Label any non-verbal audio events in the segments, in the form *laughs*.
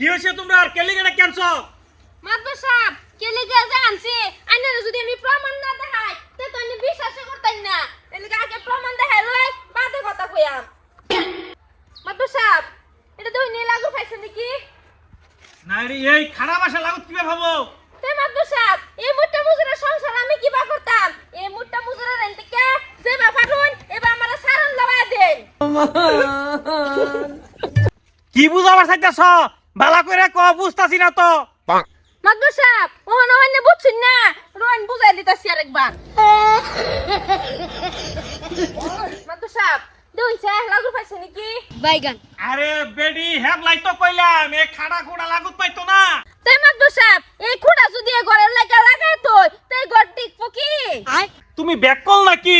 কি হয়েছে তোমরা? আর কেলি গেটা ক্যান্সো মাতবর সাহেব কেলে গেছে আনছি। আইনারে যদি আমি প্রমাণ না দেখাই তে তো আমি বিশ্বাসই করতাম না। এলিকে আগে প্রমাণ দেখাই লই বাদে কথা কইয়াম। মাতবর সাহেব এটা তো নীল আগু পাইছে নাকি? না রে এই খারাপ আশা লাগুত কীভাবে ভাবো? তে মাতবর সাহেব এই মুট্টা মুজুরের সংসার আমি কিবা করতাম? এই মুট্টা মুজুরের এনতে কে যে বাফারুন এবার আমারে সারন লগায় দেন। *laughs* কি বুঝাবার চাইতেছ? বালা করে ক বুঝতাছি না তো। মাতবর সাহেব ওহন ওহন বুঝছুন না? রোহন বুঝাই দিতাছি আরেকবার। মাতবর সাহেব দেখুন সে লাগু পাইছে নাকি? বাইগান। আরে বেডি হেড লাই তো কইলাম এ খাড়া খোড়া লাগুত পাইতো না। তাই মাতবর সাহেব এই খুঁড়া যদি এ ঘরের লাগা লাগাই তো তাই ঘর টিকবো কি তুমি ব্যাকল নাকি?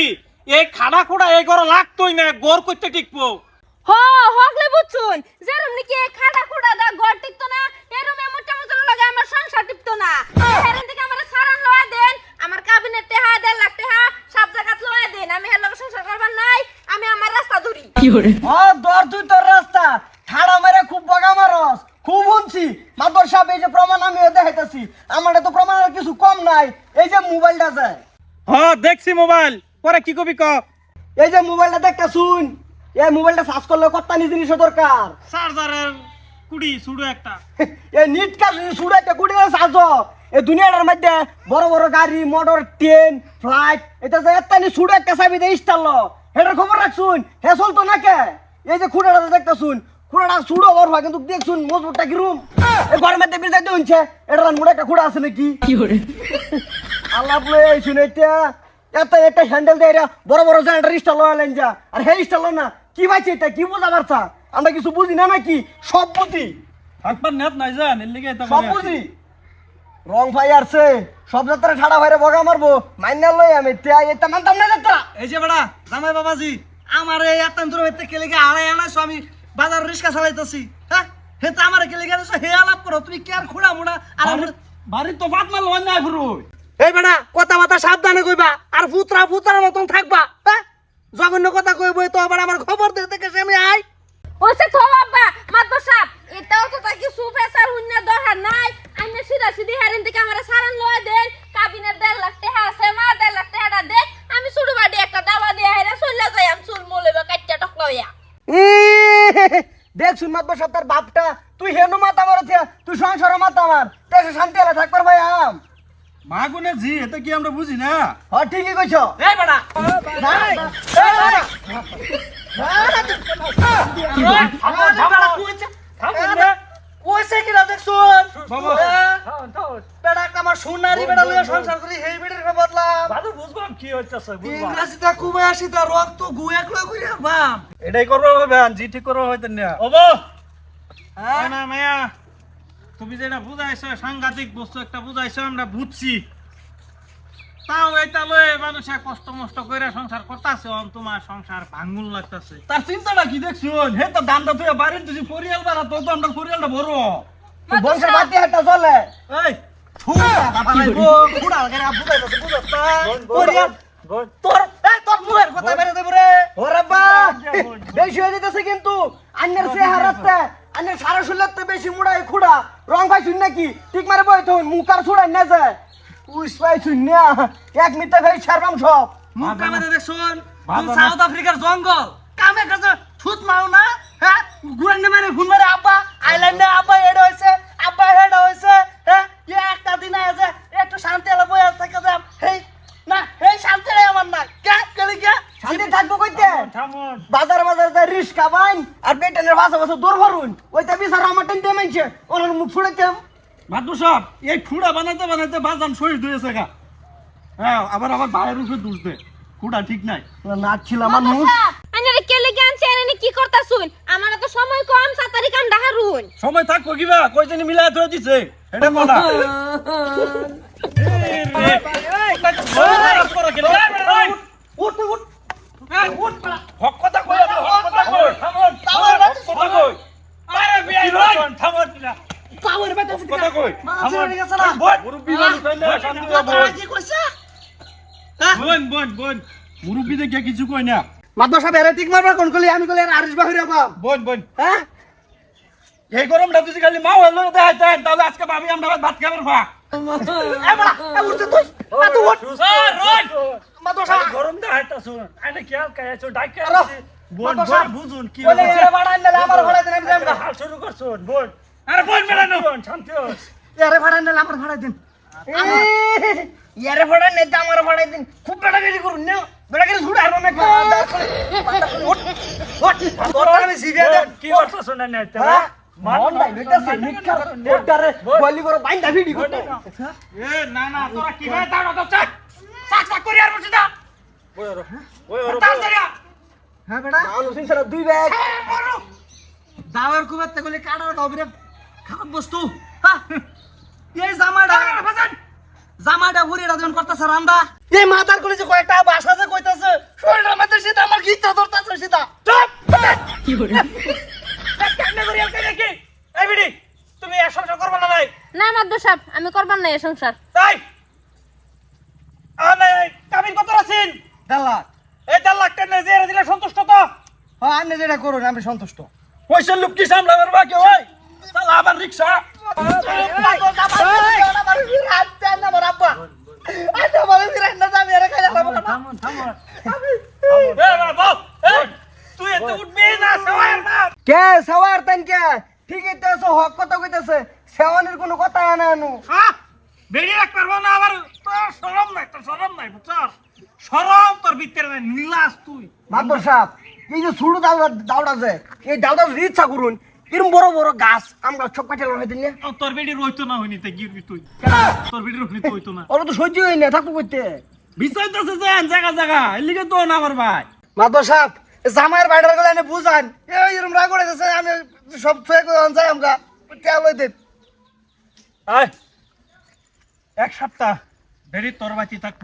এই খাড়া খোড়া এই ঘর লাগতোই না গোর করতে টিকবো হ হগলে বুঝছুন যেরম নাকি এই খাড়া খুঁড়া দা ঘর টিকতো না এরম এ মোটা মোটা লাগা আমার সংসার টিকতো না হেরেন থেকে আমার সারান লয়া দেন আমার কাবিনেট টেহা দেন লাখ টেহা সব জায়গাত লয়া দেন আমি হের লগে সংসার করবার নাই আমি আমার রাস্তা ধরি ও দর তুই তোর রাস্তা। ঠাড়া মেরে খুব বগা মারস। খুব শুনছি। মাদর সাহেব এই যে প্রমাণ আমি দেখাইতেছি। আমার তো প্রমাণের কিছু কম নাই। এই যে মোবাইলটা যায় হ দেখছি মোবাইল। পরে কি কবি ক? এই যে মোবাইলটা দেখতে শুন। এই মোবাইলটা সার্চ করলে কত্তানি জিনিস দরকার। চার্জারের কুড়ি ছুড়ো একটা। *laughs* এই নিট কাজ শুরু একটা কুড়ি সাজ এই দুনিয়াটার মধ্যে বড় বড় গাড়ি মোটর ট্রেন ফ্লাইট এটা যে এত্তানি শুরু একটা চাবি দিয়ে ইস্টাল এটার খবর রাখছুন? হে চলতো না কে এই যে খুঁড়াটা দেখতে শুন খুঁড়াটা শুরু ওর হয় কিন্তু দেখছুন মজবুতটা কি রুম। এই ঘরের মধ্যে বিজাইতে হচ্ছে এটা মোড়ে একটা খুঁড়া আছে নাকি? আল্লাহ বলে এই শুনে এটা এত একটা হ্যান্ডেল দেয় এরা বড় বড় জেনারেটর ইস্টাল হলেন যা। আর হে ইস্টাল না কি ভাইছে এটা? কি বোঝা পারছা আমরা কিছু বুঝি না নাকি? সব বুঝি। থাকবার নেট নাই জান এর লিগে সব বুঝি? রং ভাই আসছে। সব যাত্রা ঠাড়া ভাইরে বগা মারবো। মাইনা লই আমি তিয়া এটা মানতাম না যাত্রা। এই যে বেড়া জামাই বাবাজি আমার এই এত দূর হইতে কেলে গিয়ে আড়াই আনাইছো আমি বাজার রিক্সা চালাইতেছি হ্যাঁ? হেতে আমার কেলে গেছো হে আলাপ করো তুমি কি আর খুঁড়া মুড়া? আর বাড়ি তো বাদ মাল হয় না ফুরু এই বেড়া কথা বাতা সাবধানে কইবা আর ফুতরা ফুতরার মতন থাকবা হ্যাঁ? জঘন্য কথা কইবো তো আবার আমার খবর দেখে সে আমি আই। ওসে থো বাবা সাহেব এটাও তো তাকে সুফেসার হুন্না দরকার নাই। সিধা সিধি হেরেন থেকে আমার সারান লয়া দেন। কাবিনের দেড় লাখ টাকা আছে মা দেড় লাখ টাকাটা দেন। আমি শুরু বাড়ি একটা দাবা দিয়ে হেরে চলে যাই আমি চুল মলে কাটটা টকলাইয়া দেখ শুন মাত সব তার বাপটা তুই হেনু মাতা মারছে তুই সংসার মাতা মার। দেশে শান্তি এলা থাকবার ভাই আম। মাগুনে জি এটা কি আমরা বুঝি না? হ ঠিকই কইছ। এই বেড়া কইছে কি না দেখছুন বাবা। বেড়া আমার সোনারি বেড়া লইয়া সংসার করি হেই বেড়ের বদলাম বাদু বুঝবাম কি হইতাছে বুঝবাম ইংরেজিটা কুবে আসিতা রক্ত গুয়াক লই করি বাম। এটাই করব ভাবেন জি ঠিক করব হয়তো না ওবো না মায়া তুমি যেটা বুঝাইছো সাংঘাতিক বস্তু একটা বুঝাইছো আমরা বুঝছি। তাও এটা লয়ে মানুষে কষ্ট মষ্ট করে সংসার করতেছে অন তোমার সংসার ভাঙ্গুল লাগতেছে। তার চিন্তাটা কি দেখছুন হে তো দামটা তুই বাড়ির তুই পরিয়াল বাড়া তো তো আমরা পরিয়ালটা বড়। বংশের বাতি হাটটা চলে। এই। ফুড়া বাবা লাইবো ফুড়া করে বুঝাইতাছে বুঝাস্তা পরিয়াল তোর তোর মুহের কথা বেরে দেব রে। ওরে বা। বেশি হয়ে যেতেছে কিন্তু। আন্যের সে আন্যের সারা শুনলে বেশি মুড়াই খুড়া। রং ভাই শুন নাকি? ঠিক মারে বই তো মুখ আর ছুড়াই না যায় উস ভাই শুন না। এক মিনিটে ভাই ছাড়বাম সব মুখ কামে দেখছুন। সাউথ আফ্রিকার জঙ্গল। কামে কাছে ছুত মাও না হ্যাঁ? দূর ভরুন ওইটা বিচার আমার টেনতে মানছে ওনার মুখ ছুড়াইতাম মাদু সব এই খুঁড়া বানাইতে বানাইতে বাজান শহীদ হয়েছে গা হ্যাঁ আবার আবার বাইরের উপরে দোষ দে খুঁড়া ঠিক নাই নাচছিলাম মাতবর মানুষ সাহেব আইনারে কেলে গানছে আইনারে কি করতাছুন আমার তো সময় কম সাতারি কাম ডাহারুন সময় থাকব কিবা কই জানি মিলাই ধরে দিছে এটা কোনা উঠ উঠ হক কথা কই হক কথা কই থামুন থামুন হক কথা কই আরে বিয়াই রন থামুন না পাওয়ার হক কথা কই? মাছ গেছে না? মুরব্বি মানুষ কইলে শান্তি হব কি কইছে? বোন বোন বোন। মুরব্বি দেখে কিছু কই না। মাদ্রাসা বেরে ঠিক মারবা কোন কলি? আমি কলি আরিশ বাহিরে বাপ বোন বোন। হ্যাঁ? এই গরমটা তুই খালি মা হলো দেখাই দেন তাহলে আজকে ভাবি আমরা ভাত খাবার খা। এই বড়া এই উঠছে তুই। মা তুই উঠ। মা তো সা গরম দেখাইতা শুন বোন বোন বুঝুন কি বলে এরে বাড়ান না আমার ভাড়া দেন আমি যাব হাল শুরু করছুন বোন আরে বোন মেলানো বোন শান্তি হোস এরে ভাড়া না আমার ভাড়া দেন। ইয়ারে ফড়াই নেই তো আমার ফড়াই দিন। খুব করুন না হারবো না তোর আমি দেন কি করছ শুনে নাই তো হ্যাঁ? মন নাই বেটাছে নিকার ওটারে বলি বড় বাইন্দা ভিডি করতে। এ না না তোরা কি ভাই তো চাক চাক চাক করি আর বসে দা ওই ওর ওই ওর হ্যাঁ বেটা? ইনসারা দুই ব্যাগ। দাওয়ার কুবাতে গলি কাটার দাও বিরে খারাপ বস্তু। হ্যাঁ এই জামাটা জামাটা যখন করতেছে রান্দা এই মাথার কলি যে কয়েকটা বাসা যে কইতাছে শরীরের মধ্যে আমার গীতা ধরতেছে সেটা কেমনে করি কি? এই বিডি তুমি এ সংসার করবে না নাই? না মাদ্দু সাহেব আমি করবার না এই সংসার। তাই? নাই কাবিন কত আছেন দেড় লাখ। টাকা যে দিলে সন্তুষ্ট তো? হ্যাঁ আপনি যেটা করুন আমি সন্তুষ্ট। পয়সার লোক কি সামলাবার বাকি চালা আবার রিক্সা? তুই না কে সবার তান কে? ঠিকই তো আছে হক কথা কইতাছে। সেওয়ানের কোনো কথা আনা আনু। বেরিয়ে রাখ পারব না আবার তোর শরম নাই তোর শরম নাই বুঝছস? শরম ভিতরে নাই নীলাস তুই। মাতবর সাহেব এই যে ছুড়ু দাউড়া এই দাউড়া যদি ইচ্ছা করুন এরম বড় বড় গাছ আমরা সব কাটে লড়াই ও, তোর বেডি রইতো না হইনি তে গিরবি তুই। তোর রইনি হইতো না। ওরা তো সহ্য হয় না থাকব করতে বিচাইতেছে যান জায়গা জায়গা এলিগে তো না আমার ভাই। মাদর সাহেব জামাইয়েরগুলো এনে বুঝান এই এরম রাগ করে দিছে আমি সব ছয় করে যাই আমরা তেল লই আয় এক সপ্তাহ বেরি তোর বাতি থাকব।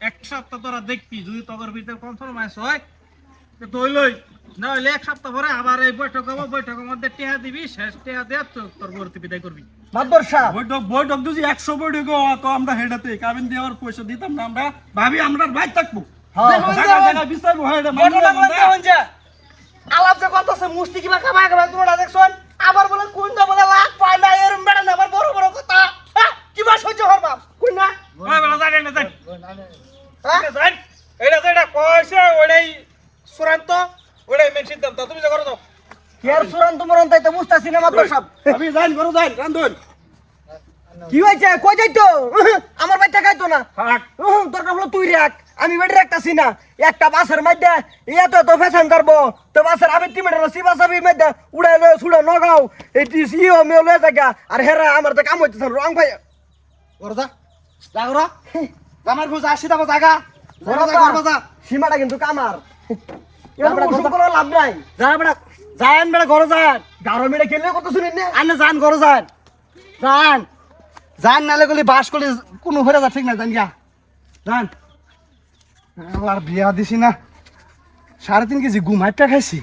এক সপ্তাহ তোরা দেখবি যদি তোর ভিতরে কনফার্মাইজ হয় তো তুই লই। না হইলে এক সপ্তাহ পরে আবার এই বৈঠক হব বৈঠকের মধ্যে টেহা দিবি শেষ টেহা দিয়ে তোর ভর্তি বিদায় করবি। বৈঠক বৈঠক যদি একশো বৈঠক তো আমরা হেডাতে কাবিন দেওয়ার পয়সা দিতাম না আমরা ভাবি আমরা ভাই থাকব। হ্যাঁ, হ্যাঁ আলাপ যে করতেছে মুষ্টি কিবা তোমরা দেখছন আবার বলে কোনটা বলে লাখ পায় না এরম বেড়া আবার বড় বড় কথা। হ্যাঁ কিবা সহ্য কোন না হ্যাঁ? জানি এটা যেটা কইছে ওইটাই চূড়ান্ত ওইটাই মেন সিদ্ধান্ত। তুমি যা করো দাও কেয়ার সুরান তোমার অন্তাই তো বুঝতাছি না মাতবর সাহেব আমি যাই করো যাই রান্ধুন কি হয়েছে? কই যাইতো? আমার বাচ্চা খাইতো না। দরকার হলো তুই রাখ। আমি বেডে রাখতাছি না। একটা বাসের মধ্যে এত তো ফ্যাশন করব। তো বাসের আবে টিমেট সিবা সাবি মধ্যে উড়াই লয়ে ছুড়ে নগাও। এটি সিও মেয়ে লয়ে জায়গা। আর হেরা আমার তো কাম হইতেছে রং ভাই ওর যা যা আমার খুঁজ আসি দাও জায়গা সীমাটা কিন্তু কামার। লাভ নাই। বেড়া যান বেড়া ঘরে যান গারো মেরে খেললে কত শুনেন না? আনে যান ঘরে যান যান যান নালে গলি বাস করলে কোনো যা ঠিক না জান গিয়া। যান আর বিয়া দিছি না। সাড়ে তিন কেজি গুম হাইটটা খাইছি।